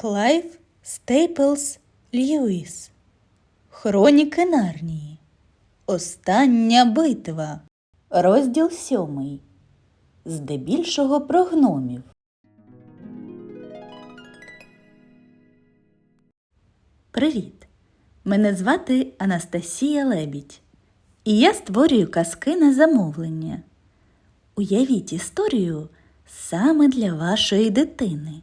Клайв Стейплс Льюіс. Хроніки Нарнії. Остання битва. Розділ сьомий. Здебільшого про гномів. Привіт! Мене звати Анастасія Лебідь. І я створюю казки на замовлення. Уявіть історію саме для вашої дитини.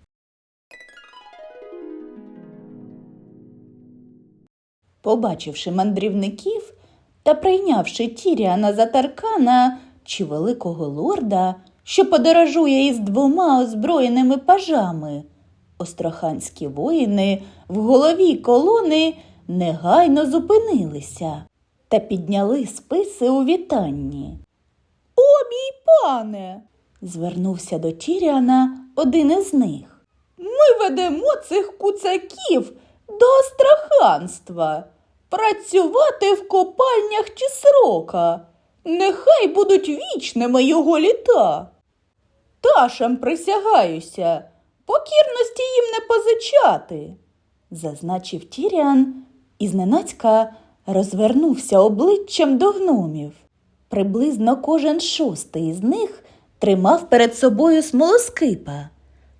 Побачивши мандрівників та прийнявши Тіріана за таркана чи великого лорда, що подорожує із двома озброєними пажами, остраханські воїни в голові колони негайно зупинилися та підняли списи у вітанні. О, мій пане. звернувся до Тіріана один із них. Ми ведемо цих куцаків до остраханства. Працювати в копальнях чи срока. Нехай будуть вічними його літа. Ташам присягаюся, покірності їм не позичати, зазначив Тіріан і зненацька розвернувся обличчям до гномів. Приблизно кожен шостий із них тримав перед собою смолоскипа,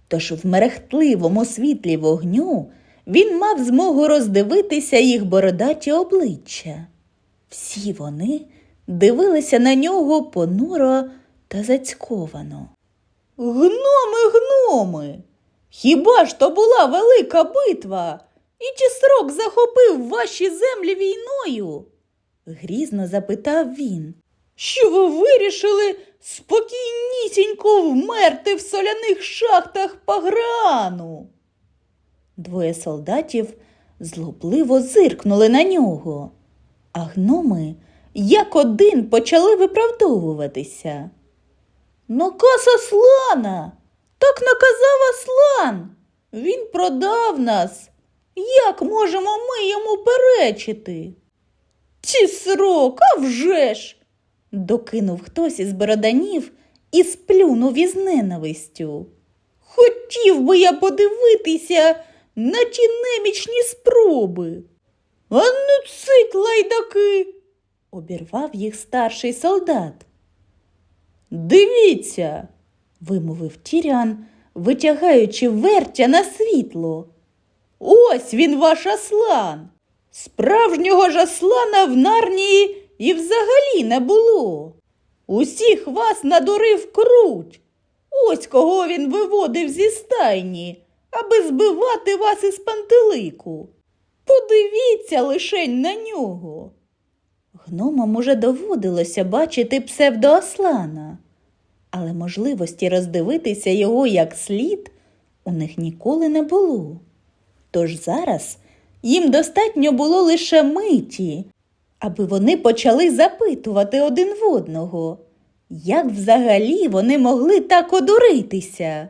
тож в мерехтливому світлі вогню він мав змогу роздивитися їх бородаті обличчя. Всі вони дивилися на нього понуро та зацьковано. Гноми, гноми! Хіба ж то була велика битва? І чи срок захопив ваші землі війною? грізно запитав він. Що ви вирішили спокійнісінько вмерти в соляних шахтах Паграну? Двоє солдатів злобливо зиркнули на нього, а гноми як один почали виправдовуватися. Наказ Аслана! Так наказав Аслан! Він продав нас. Як можемо ми йому перечити? Ті срок, а вже ж! докинув хтось із бороданів і сплюнув із ненавистю. Хотів би я подивитися на ті немічні спроби. А ну цить, лайдаки, обірвав їх старший солдат. Дивіться, вимовив Тірян, витягаючи вертя на світло. Ось він ваш аслан. Справжнього ж аслана в нарнії і взагалі не було. Усіх вас надурив круть. Ось кого він виводив зі стайні, аби збивати вас із пантелику. Подивіться лишень на нього. Гномам уже доводилося бачити псевдоаслана, але можливості роздивитися його як слід у них ніколи не було. Тож зараз їм достатньо було лише миті, аби вони почали запитувати один в одного, як взагалі вони могли так одуритися.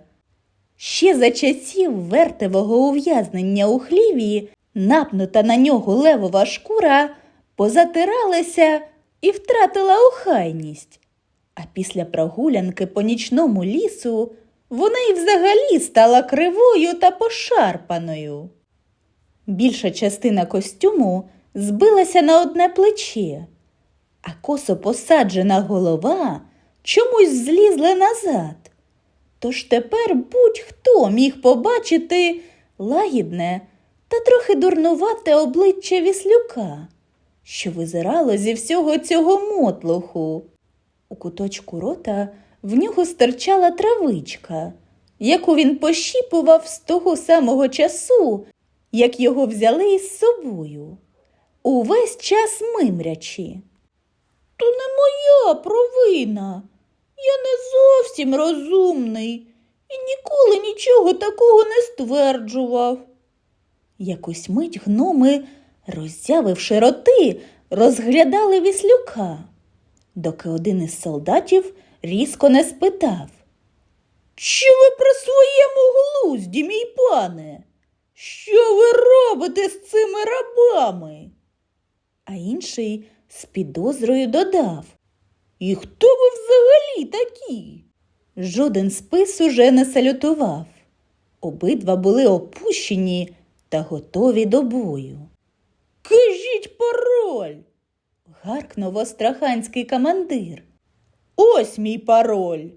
Ще за часів вертевого ув'язнення у хліві напнута на нього левова шкура позатиралася і втратила охайність. А після прогулянки по нічному лісу вона й взагалі стала кривою та пошарпаною. Більша частина костюму збилася на одне плече, а косо посаджена голова чомусь злізла назад. Тож тепер будь-хто міг побачити лагідне та трохи дурнувате обличчя віслюка, що визирало зі всього цього мотлуху. У куточку рота в нього стирчала травичка, яку він пощіпував з того самого часу, як його взяли із собою, увесь час мимрячи. То не моя провина. Я не зовсім розумний і ніколи нічого такого не стверджував. Якусь мить гноми, роззявивши роти, розглядали віслюка, доки один із солдатів різко не спитав. Чи ви при своєму глузді, мій пане? Що ви робите з цими рабами? А інший з підозрою додав. І хто ви взагалі такі? Жоден спис уже не салютував. Обидва були опущені та готові до бою. Кажіть пароль. гаркнув остраханський командир. Ось мій пароль,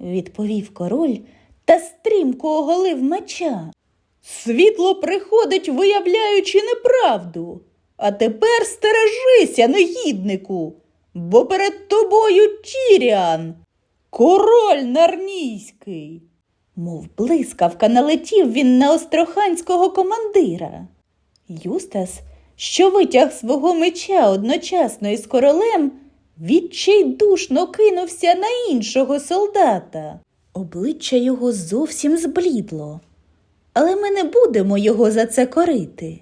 відповів король та стрімко оголив меча. Світло приходить, виявляючи неправду. А тепер стережися, негіднику, бо перед тобою Тіріан, король нарнійський. Мов блискавка налетів він на остроханського командира. Юстас, що витяг свого меча одночасно із королем, відчайдушно кинувся на іншого солдата. Обличчя його зовсім зблідло, але ми не будемо його за це корити.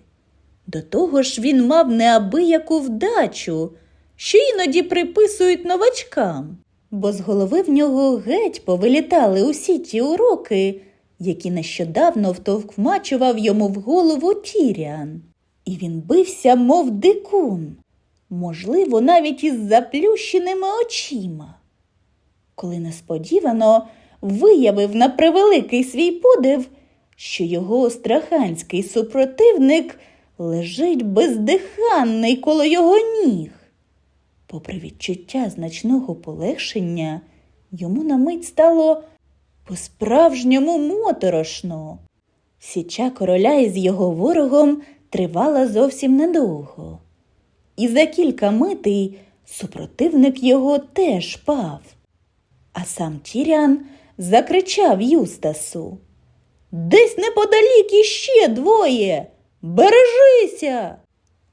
До того ж він мав неабияку вдачу, що іноді приписують новачкам, бо з голови в нього геть повилітали усі ті уроки, які нещодавно втовкмачував йому в голову Тіріан. І він бився, мов дикун, можливо, навіть із заплющеними очима. Коли несподівано виявив на превеликий свій подив, що його остраханський супротивник лежить бездиханний коло його ніг. Попри відчуття значного полегшення, йому на мить стало по-справжньому моторошно. Січа короля із його ворогом тривала зовсім недовго. І за кілька митей супротивник його теж пав. А сам Тіріан закричав Юстасу. Десь неподалік іще двоє. Бережися.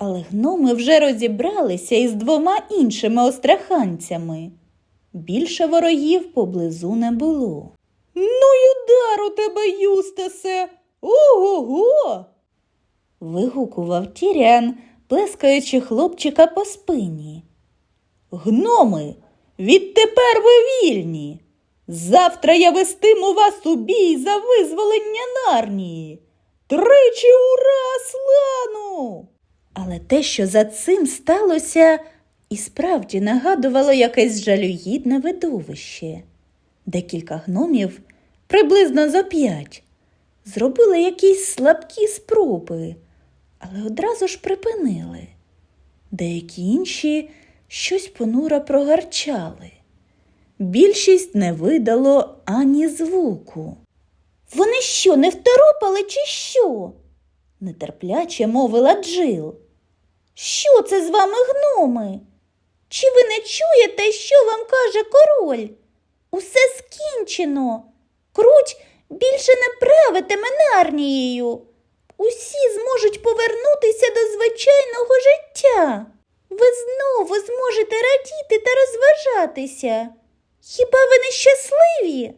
Але гноми вже розібралися із двома іншими остраханцями. Більше ворогів поблизу не було. Ну й удар у тебе, Юстасе. Ого-го. вигукував Тіріан, плескаючи хлопчика по спині. Гноми, відтепер ви вільні. Завтра я вестиму вас у бій за визволення нарнії. Тричі ура слану! Але те, що за цим сталося, і справді нагадувало якесь жалюгідне видовище. Декілька гномів, приблизно за п'ять, зробили якісь слабкі спроби, але одразу ж припинили. Деякі інші щось понуро прогарчали. Більшість не видало ані звуку. Вони що, не второпали, чи що? нетерпляче мовила Джил. Що це з вами, гноми? Чи ви не чуєте, що вам каже король? Усе скінчено. Круть більше не правитиме нарнією. Усі зможуть повернутися до звичайного життя. Ви знову зможете радіти та розважатися. Хіба ви не щасливі?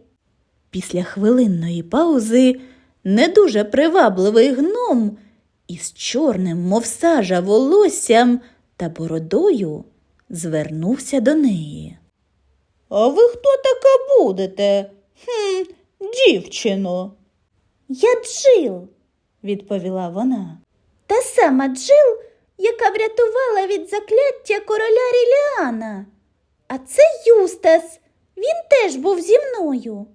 Після хвилинної паузи не дуже привабливий гном із чорним, мов сажа, волоссям та бородою звернувся до неї. А ви хто така будете? Хм, дівчино. Я Джил, відповіла вона. Та сама Джил, яка врятувала від закляття короля Ріліана. А це Юстас. Він теж був зі мною.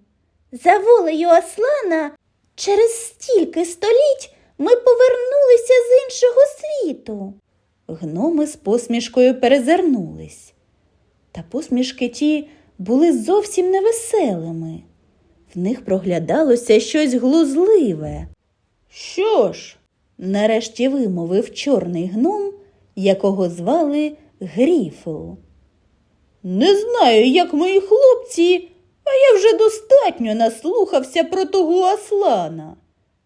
За волею Аслана через стільки століть ми повернулися з іншого світу. Гноми з посмішкою перезирнулись. Та посмішки ті були зовсім невеселими. В них проглядалося щось глузливе. Що ж? нарешті вимовив чорний гном, якого звали Гріфл. Не знаю, як мої хлопці, а я вже достатньо наслухався про того Аслана.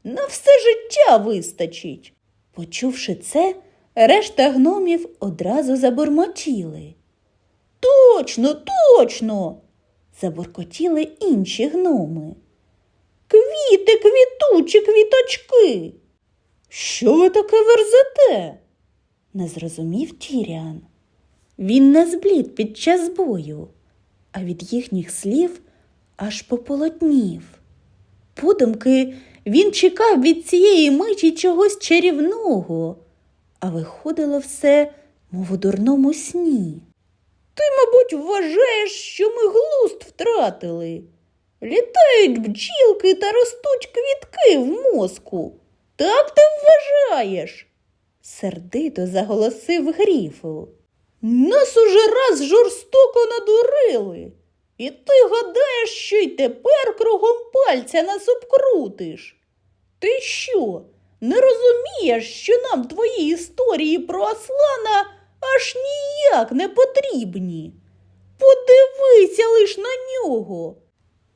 На все життя вистачить. Почувши це, решта гномів одразу забурмотіли. Точно, точно. забуркотіли інші гноми. Квіти, квітучі, квіточки. Що ви таке верзете? не зрозумів Тіріан. Він не зблід під час бою, а від їхніх слів аж пополотнів. Подумки він чекав від цієї миті чогось чарівного, а виходило все, мов у дурному сні. Ти, мабуть, вважаєш, що ми глузд втратили. Літають бджілки та ростуть квітки в мозку. Так ти вважаєш? сердито заголосив Гріфл. Нас уже раз жорстоко надурили. І ти гадаєш, що й тепер кругом пальця нас обкрутиш. Ти що, не розумієш, що нам твої історії про Аслана аж ніяк не потрібні? Подивися лиш на нього.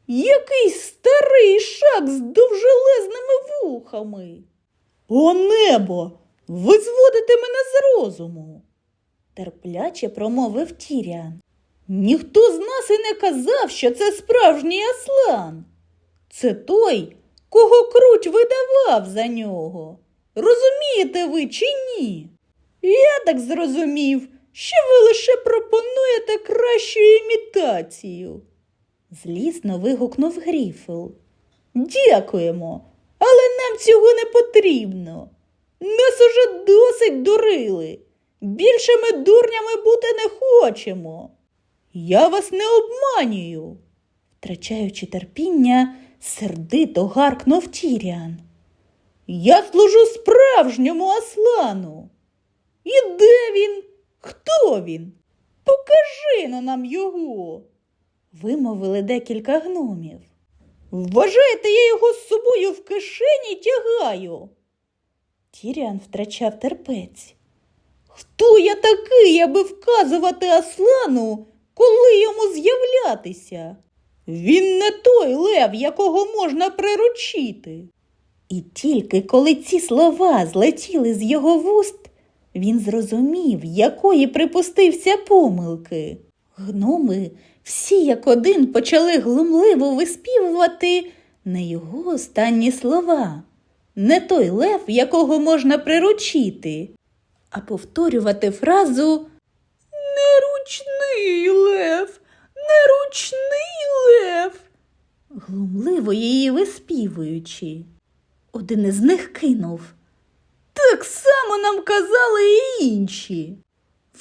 Якийсь старий шак з довжелезними вухами. О небо! Ви зводите мене з розуму, терпляче промовив Тіріан. Ніхто з нас і не казав, що це справжній аслан. Це той, кого круть видавав за нього. Розумієте ви чи ні? Я так зрозумів, що ви лише пропонуєте кращу імітацію. Злісно вигукнув Гріфл. Дякуємо, але нам цього не потрібно. Нас уже досить дурили. Більше ми дурнями бути не хочемо. Я вас не обманюю. Втрачаючи терпіння, сердито гаркнув Тіріан. Я служу справжньому аслану. І де він? Хто він? Покажи на нам його. Вимовили декілька гномів. Вважаєте, я його з собою в кишені тягаю. Тіріан втрачав терпець. Хто я такий, аби вказувати Аслану, коли йому з'являтися? Він не той лев, якого можна приручити. І тільки коли ці слова злетіли з його вуст, він зрозумів, якої припустився помилки. Гноми всі як один почали глумливо виспівувати не його останні слова, не той лев, якого можна приручити, а повторювати фразу Неручний лев, неручний лев, глумливо її виспівуючи. Один із них кинув. Так само нам казали і інші.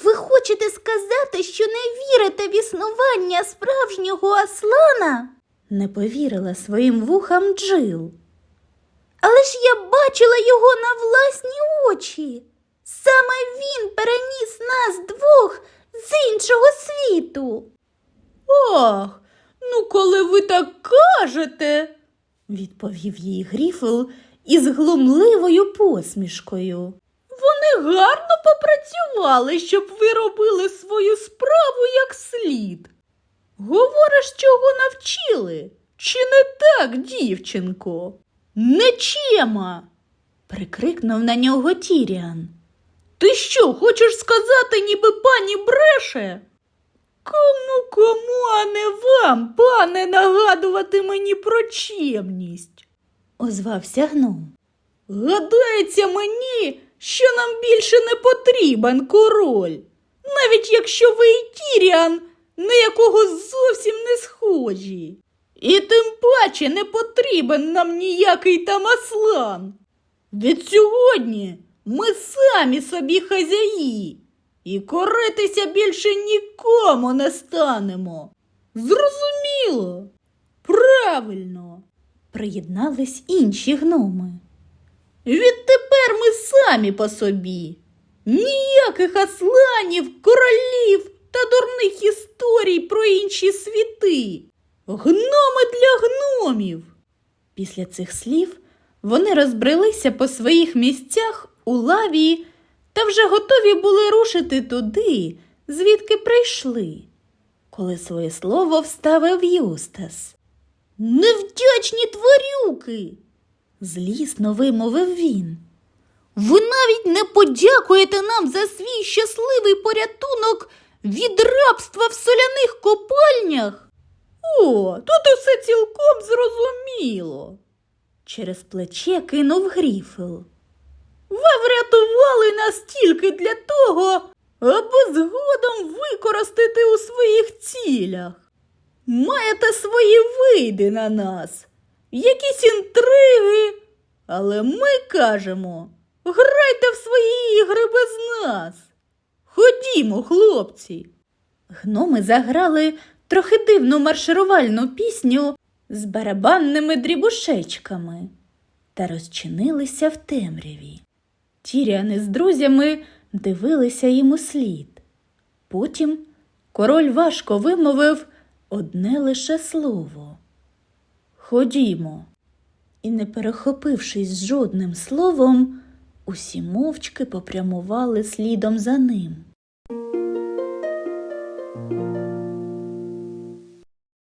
Ви хочете сказати, що не вірите в існування справжнього Аслана? Не повірила своїм вухам Джил. Але ж я бачила його на власні очі. Саме він переніс нас двох з іншого світу. Ах, ну коли ви так кажете, відповів їй Гріфл із глумливою посмішкою. Вони гарно попрацювали, щоб ви робили свою справу як слід. Говориш, чого навчили? Чи не так, дівчинко? Нечема. прикрикнув на нього Тіріан. Ти що, хочеш сказати, ніби пані бреше? Кому кому, а не вам, пане, нагадувати мені про чемність, озвався гном. Гадається мені, що нам більше не потрібен король, навіть якщо ви і Тіріан, на якого зовсім не схожі. І тим паче не потрібен нам ніякий там аслан. Від сьогодні ми самі собі хазяї і коритися більше нікому не станемо. Зрозуміло? Правильно, приєднались інші гноми. Відтепер ми самі по собі. Ніяких асланів, королів та дурних історій про інші світи. Гноми для гномів. Після цих слів вони розбрелися по своїх місцях у лаві та вже готові були рушити туди, звідки прийшли, коли своє слово вставив Юстас. Невдячні тварюки! злісно вимовив він. Ви навіть не подякуєте нам за свій щасливий порятунок від рабства в соляних копальнях. О, тут усе цілком зрозуміло. Через плече кинув Гріфел. Ви врятували нас тільки для того, аби згодом використати у своїх цілях. Маєте свої види на нас, якісь інтриги, але ми кажемо, грайте в свої ігри без нас. Ходімо, хлопці. Гноми заграли трохи дивну марширувальну пісню з барабанними дрібушечками та розчинилися в темряві. Тіряни з друзями дивилися їм у слід. Потім король важко вимовив одне лише слово. Ходімо. І, не перехопившись жодним словом, усі мовчки попрямували слідом за ним.